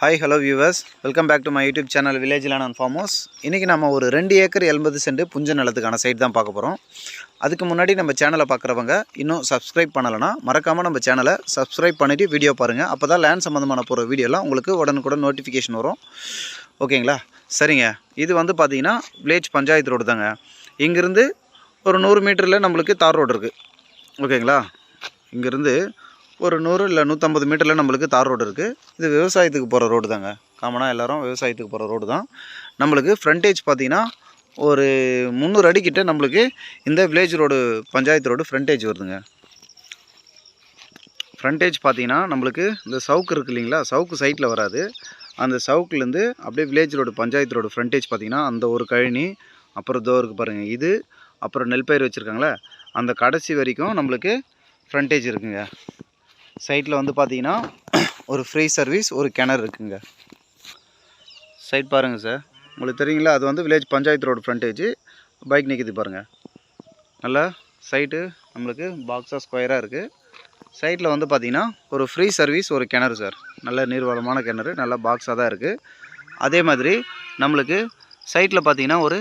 Hi hello viewers welcome back to my YouTube channel village land farm house இன்றைக்கி நம்ம ஒரு ரெண்டு acre எண்பது சென்ட் புஞ்ச நிலத்துக்கான சைட் தான் பார்க்க போகிறோம் அதுக்கு முன்னாடி நம்ம சேனலை பார்க்குறவங்க இன்னும் சப்ஸ்கிரைப் பண்ணலைன்னா மறக்காமல் நம்ம சேனலை சப்ஸ்கிரைப் பண்ணிவிட்டு வீடியோ பாருங்கள் அப்போ தான் லேண்ட் சம்மந்தமான போகிற வீடியோலாம் உங்களுக்கு உடனுக்குடன் நோட்டிஃபிகேஷன் வரும். ஓகேங்களா? சரிங்க. இது வந்து பார்த்திங்கன்னா வில்லேஜ் பஞ்சாயத்து ரோடு தாங்க. இங்கேருந்து ஒரு நூறு மீட்டரில் நம்மளுக்கு தார் ரோடு இருக்குது ஓகேங்களா? இங்கேருந்து ஒரு நூறு இல்லை நூற்றம்பது மீட்டரில் நம்மளுக்கு தார் ரோடு இருக்குது இது விவசாயத்துக்கு போகிற ரோடு தாங்க. காமனாக எல்லாரும் விவசாயத்துக்கு போகிற ரோடு தான். நம்மளுக்கு ஃப்ரண்டேஜ் பார்த்தீங்கன்னா ஒரு முந்நூறு அடிக்கிட்ட நம்மளுக்கு இந்த village road panchayat road frontage வருதுங்க. ஃப்ரண்டேஜ் பார்த்தீங்கன்னா நம்மளுக்கு இந்த சவுக்கு இருக்கு இல்லைங்களா? சவுக்கு சைட்டில் வராது. அந்த சவுக்குலேருந்து அப்படியே village road panchayat road frontage பார்த்தீங்கன்னா அந்த ஒரு கழனி அப்புறம் தோ பாருங்கள் இது அப்புறம் நெல் பயிர் வச்சுருக்காங்களே அந்த கடைசி வரைக்கும் நம்மளுக்கு ஃப்ரண்டேஜ் இருக்குங்க. சைட்டில் வந்து பார்த்தீங்கன்னா ஒரு ஃப்ரீ சர்வீஸ் ஒரு கிணறு இருக்குங்க. சைட் பாருங்கள் சார் உங்களுக்கு தெரியுங்களா? அது வந்து village panchayat road frontage bike நிற்கிது பாருங்கள் நல்லா சைட்டு நம்மளுக்கு பாக்ஸாக ஸ்கொயராக இருக்குது சைட்டில் வந்து பார்த்தீங்கன்னா ஒரு ஃப்ரீ சர்வீஸ் ஒரு கிணறு சார் நல்ல நீர்வளமான கிணறு நல்லா பாக்ஸாக தான் இருக்குது அதே மாதிரி நம்மளுக்கு சைட்டில் பார்த்தீங்கன்னா ஒரு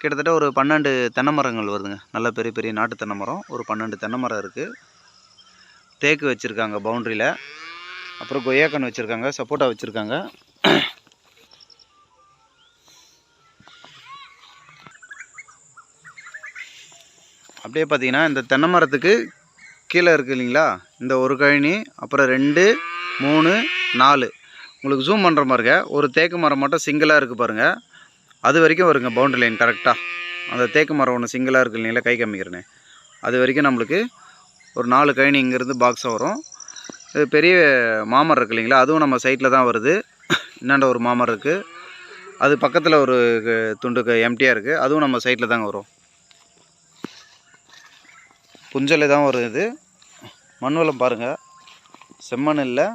கிட்டத்தட்ட ஒரு பன்னெண்டு தென்னை மரங்கள் வருதுங்க. நல்ல பெரிய பெரிய நாட்டு தென்னை மரம் ஒரு பன்னெண்டு தென்னை மரம் இருக்குது தேக்கு வச்சுருக்காங்க பவுண்ட்ரியில் அப்புறம் கொய்யாக்கன் வச்சுருக்காங்க சப்போட்டா வச்சுருக்காங்க. அப்படியே பார்த்தீங்கன்னா இந்த தென்னை மரத்துக்கு கீழே இருக்குது இல்லைங்களா? இந்த ஒரு கழனி அப்புறம் ரெண்டு மூணு நாலு. உங்களுக்கு ஜூம் பண்ணுற மாதிரிங்க ஒரு தேக்கு மரம் மட்டும் சிங்கிளாக இருக்குது பாருங்கள் அது வரைக்கும் வருங்க பவுண்ட்ரி லைன் கரெக்டாக அந்த தேக்கு மரம் ஒன்று சிங்கிளாக இருக்குது இல்லைங்களா? கை காமிக்கிறேனே. அது வரைக்கும் நம்மளுக்கு ஒரு நாலு கழனி இங்கேருந்து பாக்ஸாக வரும். இது பெரிய மாமரம் இருக்கு இல்லைங்களா? அதுவும் நம்ம சைட்டில் தான் வருது. இன்னாண்ட ஒரு மாமரம் இருக்குது அது பக்கத்தில் ஒரு க- துண்டு எம்டியாக இருக்குது அதுவும் நம்ம சைட்டில் தாங்க வரும். புஞ்சல் தான் வரும் இது. மண் வளம் பாருங்கள் செம்மண் இல்லை.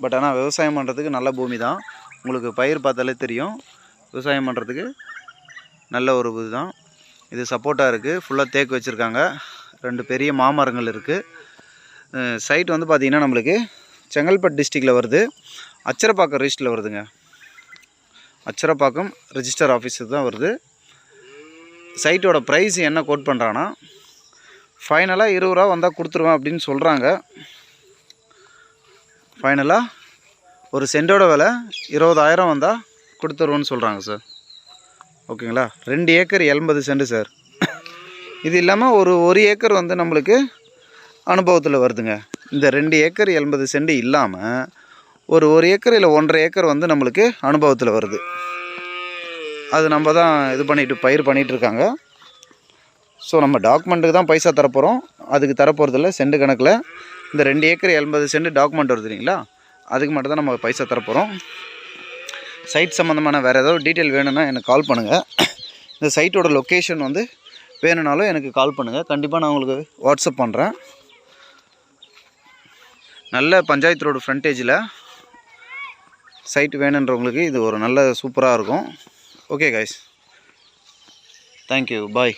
பட் ஆனால் விவசாயம் பண்ணுறதுக்கு நல்ல பூமி தான். உங்களுக்கு பயிர் பார்த்தாலே தெரியும். விவசாயம் பண்ணுறதுக்கு நல்ல ஒரு இதுதான் இது சப்போர்ட்டாக இருக்குது ஃபுல்லாக தேக்கு வச்சுருக்காங்க. ரெண்டு பெரிய மாமரங்கள் இருக்குது சைட் வந்து பார்த்திங்கன்னா நம்மளுக்கு செங்கல்பட்டு டிஸ்ட்ரிக்டில் வருது. அச்சரப்பாக்கம் ரிஜிஸ்டரில் வருதுங்க. அச்சரப்பாக்கம் ரிஜிஸ்டர் ஆஃபீஸு தான் வருது. சைட்டோட ப்ரைஸ் என்ன கோட் பண்ணுறான்னா ஃபைனலாக இருபது ரூபா வந்தால் கொடுத்துருவேன் அப்படின்னு சொல்கிறாங்க ஃபைனலாக ஒரு சென்டோட விலை இருபதாயிரம் வந்தால் கொடுத்துருவோன்னு சொல்கிறாங்க சார் ஓகேங்களா? ரெண்டு ஏக்கர் எண்பது சென்ட் சார் இது இல்லாமல் ஒரு ஒரு ஏக்கர் வந்து நம்மளுக்கு அனுபவத்தில் வருதுங்க. இந்த ரெண்டு ஏக்கர் எண்பது சென்ட் இல்லாமல் ஒரு ஒரு ஏக்கர் இல்லை ஒன்றரை ஏக்கர் வந்து நம்மளுக்கு அனுபவத்தில் வருது. அது நம்ம தான் இது பண்ணிட்டு பயிர் பண்ணிகிட்டு இருக்காங்க. ஸோ நம்ம டாக்குமெண்ட்டுக்கு தான் பைசா தரப்போகிறோம் அதுக்கு தரப்போகிறதில்ல செண்டு கணக்கில். இந்த ரெண்டு ஏக்கர் எண்பது சென்ட் டாக்குமெண்ட் வருது இல்லைங்களா? அதுக்கு மட்டும் தான் நம்ம பைசா தரப்போகிறோம் சைட் சம்மந்தமான வேறு ஏதாவது டீட்டெயில் வேணும்னா எனக்கு கால் பண்ணுங்கள் இந்த சைட்டோட லொக்கேஷன் வந்து வேணும்னாலும் எனக்கு கால் பண்ணுங்கள் கண்டிப்பாக நான் உங்களுக்கு வாட்ஸ்அப் பண்ணுறேன் நல்ல பஞ்சாயத்து ரோடு ஃப்ரண்டேஜில் சைட் வேணுன்றவங்களுக்கு இது ஒரு நல்ல சூப்பராக இருக்கும். Okay guys thank you bye